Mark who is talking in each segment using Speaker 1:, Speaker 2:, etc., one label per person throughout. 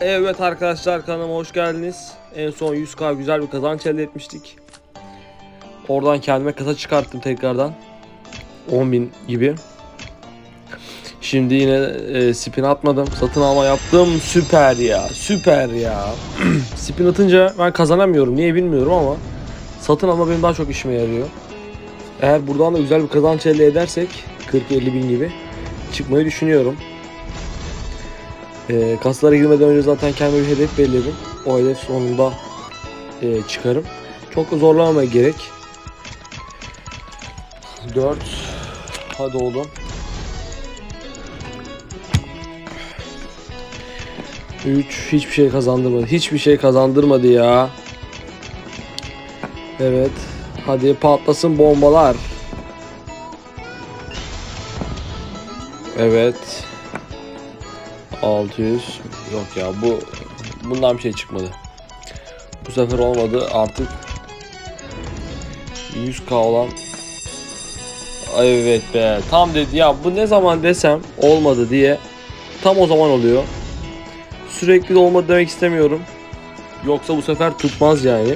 Speaker 1: Evet arkadaşlar kanalıma hoş geldiniz. En son 100k güzel bir kazanç elde etmiştik. Oradan kendime kasa çıkarttım tekrardan. 10.000 gibi. Şimdi yine e, spin atmadım. Satın alma yaptım. Süper ya. Süper ya. spin atınca ben kazanamıyorum. Niye bilmiyorum ama satın alma benim daha çok işime yarıyor. Eğer buradan da güzel bir kazanç elde edersek 40-50 bin gibi çıkmayı düşünüyorum. E, kaslara girmeden önce zaten kendime bir hedef belirledim. O hedef sonunda e, çıkarım. Çok da zorlamamaya gerek. 4 Hadi oğlum. 3 hiçbir şey kazandırmadı. Hiçbir şey kazandırmadı ya. Evet. Hadi patlasın bombalar. Evet. 600 yok ya bu bundan bir şey çıkmadı. Bu sefer olmadı artık 100k olan Evet be tam dedi ya bu ne zaman desem olmadı diye tam o zaman oluyor. Sürekli de olmadı demek istemiyorum. Yoksa bu sefer tutmaz yani.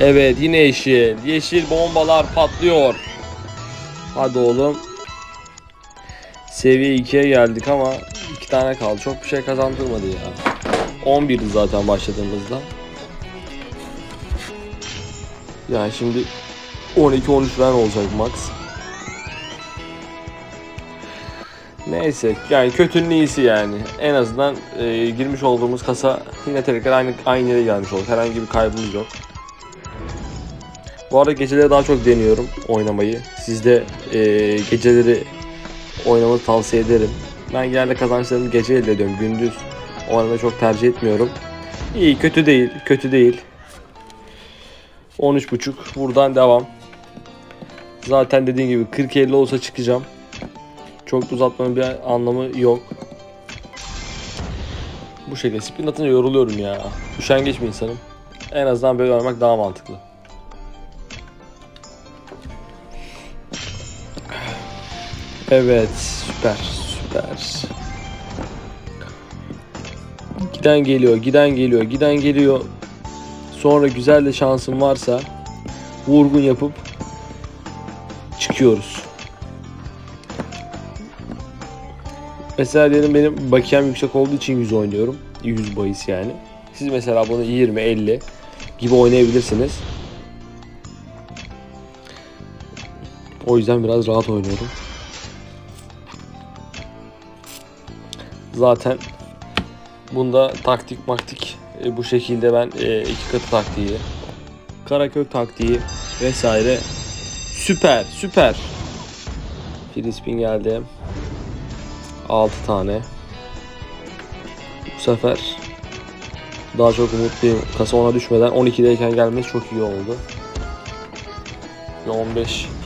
Speaker 1: Evet yine yeşil. Yeşil bombalar patlıyor. Hadi oğlum. Seviye 2'ye geldik ama iki tane kaldı. Çok bir şey kazandırmadı ya. 11'di zaten başladığımızda. Yani şimdi 12-13 ben olacak max. Neyse yani kötünün iyisi yani. En azından e, girmiş olduğumuz kasa yine tekrar aynı aynı yere gelmiş olduk. Herhangi bir kaybımız yok. Bu arada geceleri daha çok deniyorum oynamayı. Siz de e, geceleri oynamanı tavsiye ederim. Ben genelde kazançlarımı gece elde ediyorum. Gündüz oynamayı çok tercih etmiyorum. İyi kötü değil. Kötü değil. 13.5 buradan devam. Zaten dediğim gibi 40-50 olsa çıkacağım. Çok uzatmanın bir anlamı yok. Bu şekilde spin atınca yoruluyorum ya. Üşengeç bir insanım. En azından böyle oynamak daha mantıklı. Evet, süper, süper. Giden geliyor, giden geliyor, giden geliyor. Sonra güzel de şansım varsa vurgun yapıp çıkıyoruz. Mesela diyelim benim bakiyem yüksek olduğu için 100 oynuyorum. 100 bahis yani. Siz mesela bunu 20, 50 gibi oynayabilirsiniz. O yüzden biraz rahat oynuyorum. Zaten bunda taktik maktik e, bu şekilde ben e, iki katı taktiği, karakök taktiği vesaire süper süper. Filispin geldi. 6 tane. Bu sefer daha çok umutluyum. Kasa ona düşmeden 12'deyken gelmesi çok iyi oldu.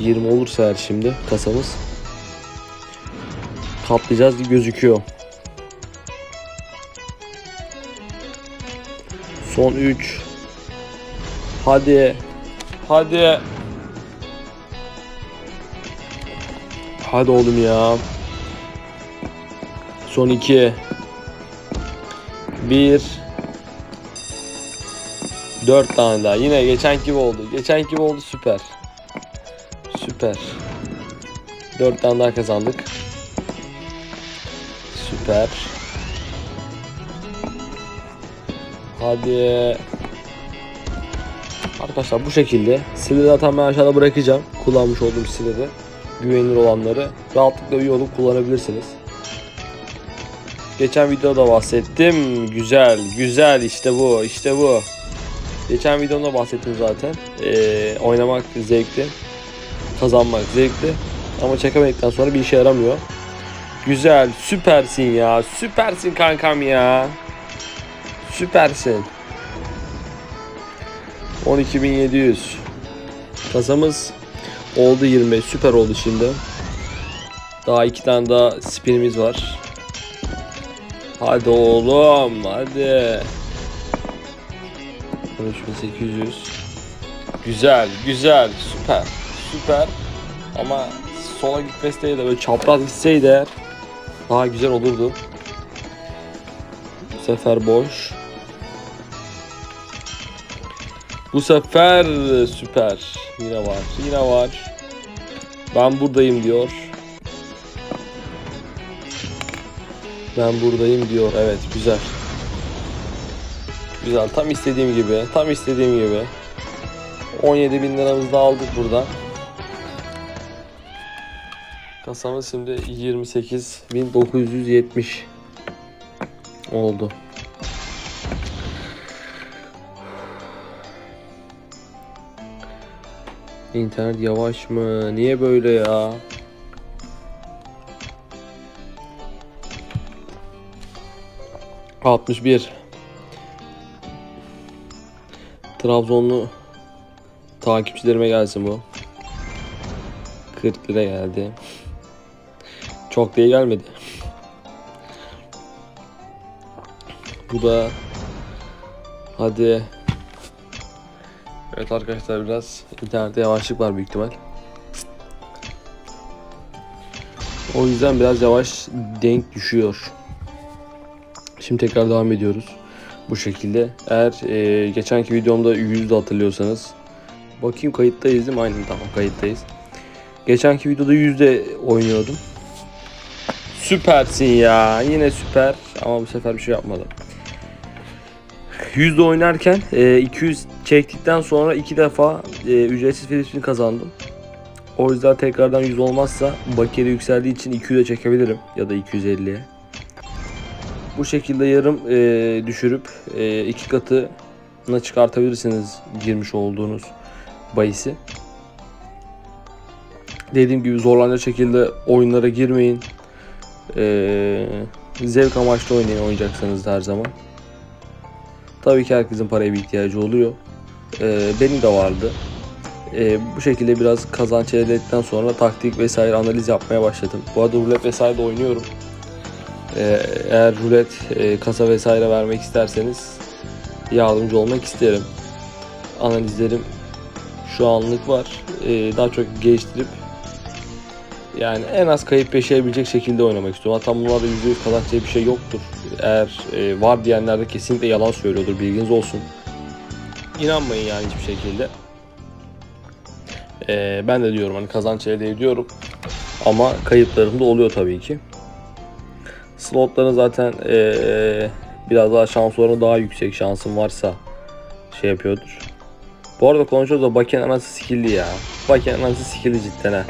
Speaker 1: 15-20 olursa eğer şimdi kasamız katlayacağız gibi gözüküyor. Son 3. Hadi. Hadi. Hadi oğlum ya. Son 2. 1. 4 tane daha. Yine geçen gibi oldu. Geçen gibi oldu süper. Süper. 4 tane daha kazandık. Süper. Hadi. Arkadaşlar bu şekilde. Sili zaten ben aşağıda bırakacağım. Kullanmış olduğum sileri. Güvenilir olanları. Rahatlıkla üye olup kullanabilirsiniz. Geçen videoda bahsettim. Güzel, güzel işte bu, işte bu. Geçen videomda bahsettim zaten. Ee, oynamak zevkli. Kazanmak zevkli. Ama çekemedikten sonra bir işe yaramıyor. Güzel, süpersin ya. Süpersin kankam ya. Süpersin. 12.700 Kasamız oldu 25 süper oldu şimdi. Daha iki tane daha spinimiz var. Hadi oğlum hadi. 13800 Güzel güzel süper süper ama sola gitmesi değil de böyle çapraz gitseydi daha güzel olurdu. Bu sefer boş. Bu sefer süper. Yine var. Yine var. Ben buradayım diyor. Ben buradayım diyor. Evet güzel. Güzel. Tam istediğim gibi. Tam istediğim gibi. 17 bin liramızı da aldık buradan. Kasamız şimdi 28.970 oldu. İnternet yavaş mı? Niye böyle ya? Altmış bir. Trabzonlu takipçilerime gelsin bu. 40 lira geldi. Çok diye gelmedi. Bu da hadi Evet arkadaşlar biraz internette yavaşlık var büyük ihtimal. O yüzden biraz yavaş denk düşüyor. Şimdi tekrar devam ediyoruz. Bu şekilde. Eğer e, geçenki videomda yüzde hatırlıyorsanız bakayım kayıttayız değil mi? Aynen tamam kayıttayız. Geçenki videoda yüzde oynuyordum. Süpersin ya. Yine süper ama bu sefer bir şey yapmadım. Yüzde oynarken e, 200 çektikten sonra iki defa e, ücretsiz Philips'ini kazandım. O yüzden tekrardan 100 olmazsa bakiyeli yükseldiği için 200'e çekebilirim ya da 250'ye. Bu şekilde yarım e, düşürüp e, iki katına çıkartabilirsiniz girmiş olduğunuz bahisi. Dediğim gibi zorlanacak şekilde oyunlara girmeyin. E, zevk amaçlı oynayın oynayacaksanız her zaman. Tabii ki herkesin paraya bir ihtiyacı oluyor. Ee, benim de vardı. Ee, bu şekilde biraz kazanç elde ettikten sonra taktik vesaire analiz yapmaya başladım. Bu arada rulet vesaire de oynuyorum. Ee, eğer rulet e, kasa vesaire vermek isterseniz yardımcı olmak isterim. Analizlerim şu anlık var. Ee, daha çok geliştirip yani en az kayıp yaşayabilecek şekilde oynamak istiyorum. Hatta bunlarda %100 kazanç diye bir şey yoktur. Eğer e, var diyenler de kesinlikle yalan söylüyordur bilginiz olsun. İnanmayın yani hiçbir şekilde. E, ben de diyorum hani kazanç elde ediyorum. Ama kayıplarım da oluyor tabii ki. Slotların zaten e, biraz daha şans oranı daha yüksek şansın varsa şey yapıyordur. Bu arada konuşuyoruz da Baken anası skill'li ya. Baken anası skill'li cidden ha.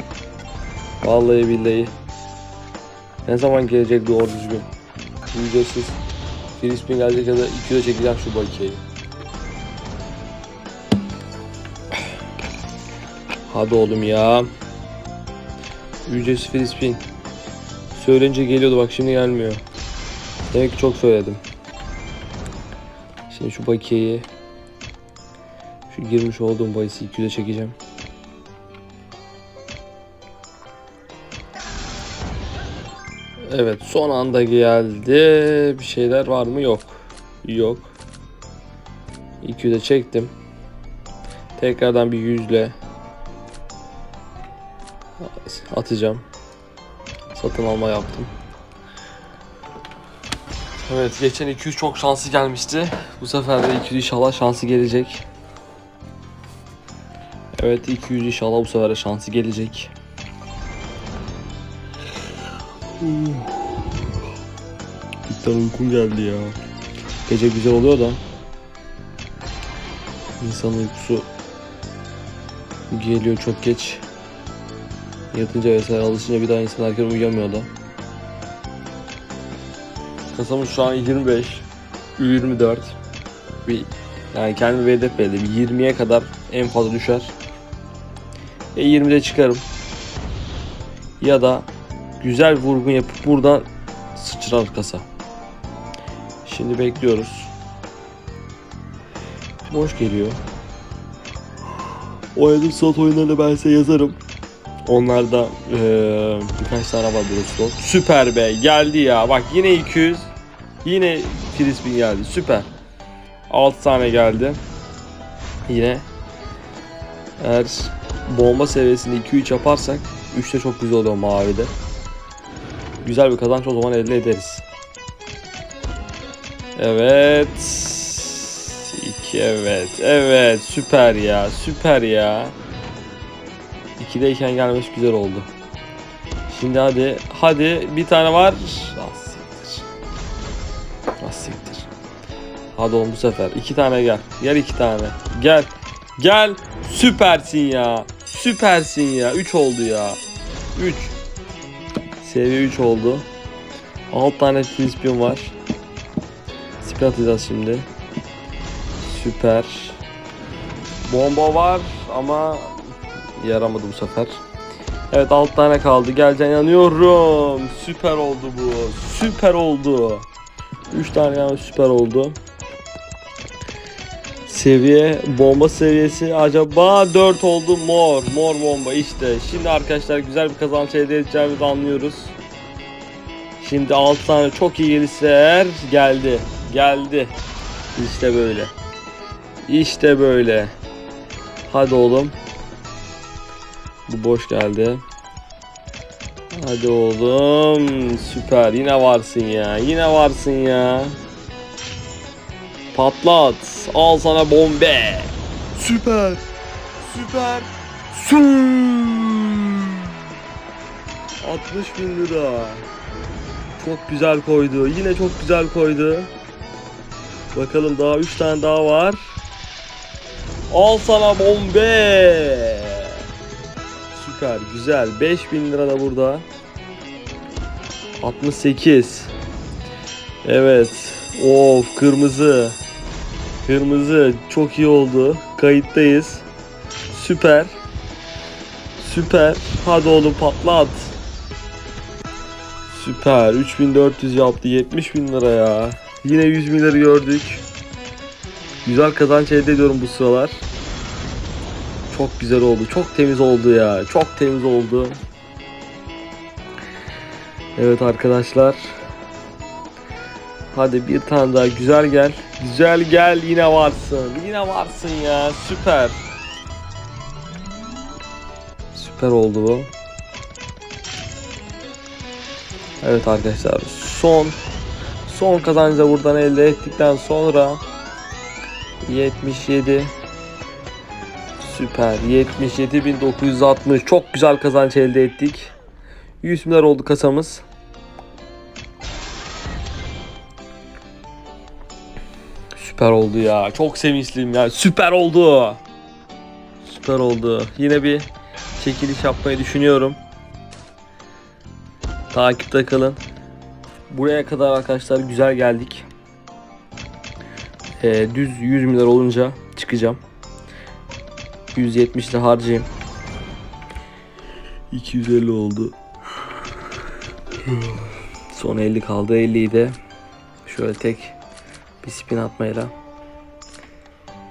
Speaker 1: Vallahi billahi. Ne zaman gelecek doğru düzgün? Ücretsiz. Filispin gelecek ya da 2'de çekeceğim şu bakiyeyi. Hadi oğlum ya. Ücretsiz Filispin. Söyleyince geliyordu bak şimdi gelmiyor. Demek ki çok söyledim. Şimdi şu bakiyeyi şu girmiş olduğum bahisi 2'de çekeceğim. Evet son anda geldi. Bir şeyler var mı? Yok. Yok. 2'de çektim. Tekrardan bir yüzle atacağım. Satın alma yaptım. Evet geçen 200 çok şanslı gelmişti. Bu sefer de 200 inşallah şansı gelecek. Evet 200 inşallah bu sefer de şansı gelecek. Cidden uykum geldi ya. Gece güzel oluyor da. İnsanın uykusu geliyor çok geç. Yatınca vesaire alışınca bir daha insan erken uyuyamıyor da. Kasamız şu an 25, 24. Bir, yani kendime bir hedef belirledim. 20'ye kadar en fazla düşer. E 20'de çıkarım. Ya da güzel vurgun yapıp buradan sıçrar kasa. Şimdi bekliyoruz. Boş geliyor. Oynadığım slot oyunlarını ben size yazarım. Onlarda eee, birkaç tane var slot. Süper be geldi ya. Bak yine 200. Yine Frisbee geldi. Süper. 6 tane geldi. Yine eğer bomba seviyesinde 2-3 yaparsak 3'te çok güzel oluyor mavide. Güzel bir kazanç o zaman elde ederiz. Evet. İki evet. Evet. Süper ya. Süper ya. İkideyken gelmesi güzel oldu. Şimdi hadi. Hadi bir tane var. Ah siktir. Ah. Hadi oğlum bu sefer. iki tane gel. Gel iki tane. Gel. Gel. Süpersin ya. Süpersin ya. Üç oldu ya. Üç. Seviye 3 oldu. 6 tane spin var. Spin atacağız şimdi. Süper. Bomba var ama yaramadı bu sefer. Evet 6 tane kaldı. Geleceğine inanıyorum. Süper oldu bu. Süper oldu. 3 tane yani süper oldu. Seviye bomba seviyesi acaba 4 oldu mor mor bomba işte şimdi arkadaşlar güzel bir kazanç elde edeceğimizi anlıyoruz Şimdi 6 tane çok iyi gelirse geldi geldi işte böyle işte böyle hadi oğlum bu boş geldi hadi oğlum süper yine varsın ya yine varsın ya Patlat. Al sana bombe. Süper. Süper. Su. 60 bin lira. Çok güzel koydu. Yine çok güzel koydu. Bakalım daha 3 tane daha var. Al sana bombe. Süper. Güzel. 5000 lira da burada. 68. Evet. Of kırmızı. Kırmızı çok iyi oldu. Kayıttayız. Süper. Süper. Hadi oğlum patlat. Süper. 3400 yaptı. 70 bin lira ya. Yine 100 bin lira gördük. Güzel kazanç elde ediyorum bu sıralar. Çok güzel oldu. Çok temiz oldu ya. Çok temiz oldu. Evet arkadaşlar. Hadi bir tane daha güzel gel. Güzel gel yine varsın. Yine varsın ya. Süper. Süper oldu bu. Evet arkadaşlar son son kazancı da buradan elde ettikten sonra 77 Süper 77.960 çok güzel kazanç elde ettik 100 milyar oldu kasamız Süper oldu ya. Çok sevinçliyim ya. Süper oldu. Süper oldu. Yine bir çekiliş yapmayı düşünüyorum. Takipte kalın. Buraya kadar arkadaşlar güzel geldik. Ee, düz 100 milyar olunca çıkacağım. 170 de harcayayım. 250 oldu. Son 50 kaldı. 50'yi de şöyle tek bir spin atmayla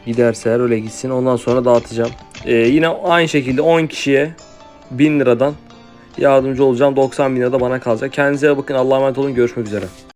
Speaker 1: giderse eğer öyle gitsin. Ondan sonra dağıtacağım. Ee, yine aynı şekilde 10 kişiye 1000 liradan yardımcı olacağım. 90 bin lira da bana kalacak. Kendinize bakın. Allah'a emanet olun. Görüşmek üzere.